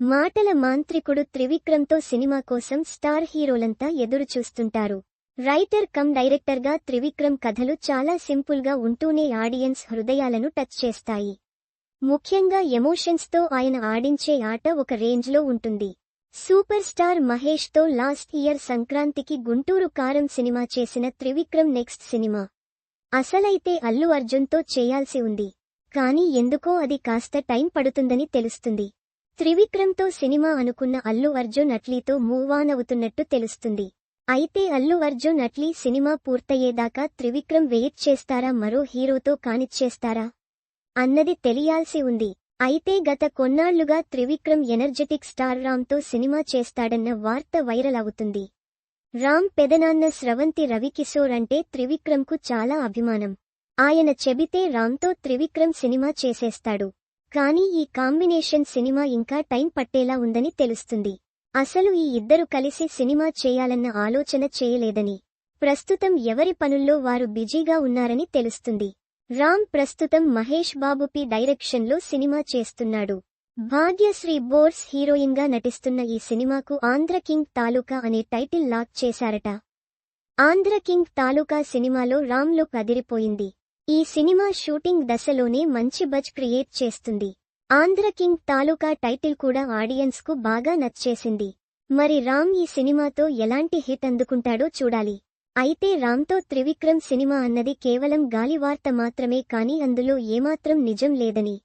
మాటల మాంత్రికుడు త్రివిక్రమ్తో సినిమా కోసం స్టార్ హీరోలంతా ఎదురుచూస్తుంటారు. రైటర్ కమ్ డైరెక్టర్గా త్రివిక్రమ్ కథలు చాలా సింపుల్గా ఉంటూనే ఆడియన్స్ హృదయాలను టచ్ చేస్తాయి. ముఖ్యంగా ఎమోషన్స్తో ఆయన ఆడించే ఆట ఒక రేంజ్లో ఉంటుంది. సూపర్ స్టార్ మహేష్తో లాస్ట్ ఇయర్ సంక్రాంతికి గుంటూరు కారం సినిమా చేసిన త్రివిక్రమ్ నెక్స్ట్ సినిమా. అసలైతే అల్లు అర్జున్తో చేయాల్సి ఉంది. కానీ ఎందుకో అది కాస్త టైం పడుతుందని తెలుస్తుంది. త్రివిక్రమ్తో సినిమా అనుకున్న అల్లు అర్జున్ అట్లీతో మూవ్ ఆన్ అవుతున్నట్టు తెలుస్తుంది. అయితే అల్లు అర్జున్ అట్లీ సినిమా పూర్తయ్యేదాకా త్రివిక్రమ్ వెయిట్ చేస్తారా మరో హీరోతో కానిచ్చేస్తారా? అన్నది తెలియాల్సి ఉంది. అయితే గత కొన్నాళ్ళుగా త్రివిక్రమ్ ఎనర్జెటిక్ స్టార్ రామ్తో సినిమా చేస్తాడన్న వార్త వైరల్ అవుతుంది. రామ్ పెదనాన్న స్రవంతి రవికిషోర్ అంటే త్రివిక్రమ్కు చాలా అభిమానం. ఆయన చెబితే రామ్తో త్రివిక్రమ్ సినిమా చేసేస్తాడు. కానీ ఈ కాంబినేషన్ సినిమా ఇంకా టైం పట్టేలా ఉందని తెలుస్తుంది. అసలు ఈ ఇద్దరు కలిసి సినిమా చేయాలన్న ఆలోచన చేయలేదని. ప్రస్తుతం ఎవరి పనుల్లో వారు బిజీగా ఉన్నారని తెలుస్తుంది. రామ్ ప్రస్తుతం మహేష్ బాబుపి డైరెక్షన్లో సినిమా చేస్తున్నాడు. భాగ్యశ్రీ బోర్స్ హీరోయిన్గా నటిస్తున్న ఈ సినిమాకు ఆంధ్ర కింగ్ తాలూకా అనే టైటిల్ లాక్ చేశారట. ఆంధ్ర కింగ్ తాలూకా సినిమాలో రామ్ లుక్ అదిరిపోయింది ఈ సినిమా షూటింగ్ దశలోనే మంచి బజ్ క్రియేట్ చేస్తుంది. ఆంధ్ర కింగ్ తాలూకా టైటిల్ కూడా ఆడియన్స్కు బాగా నచ్చేసింది. మరి రామ్ ఈ సినిమాతో ఎలాంటి హిట్ అందుకుంటాడో చూడాలి. అయితే రామ్తో త్రివిక్రమ్ సినిమా అన్నది కేవలం గాలివార్త మాత్రమే కాని అందులో ఏమాత్రం నిజం లేదని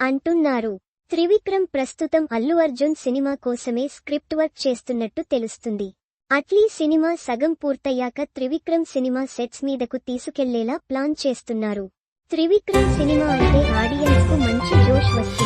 అంటున్నారు. త్రివిక్రమ్ ప్రస్తుతం అల్లు అర్జున్ సినిమా కోసమే స్క్రిప్ట్ వర్క్ చేస్తున్నట్టు తెలుస్తుంది. అట్లీ సినిమా సగం పూర్తయ్యాక త్రివిక్రమ్ సినిమా సెట్స్ మీదకు తీసుకెళ్ళేలా ప్లాన్ చేస్తున్నారు. త్రివిక్రమ్ సినిమా అంటే ఆడియన్స్కు మంచి జోష్ వస్తుంది.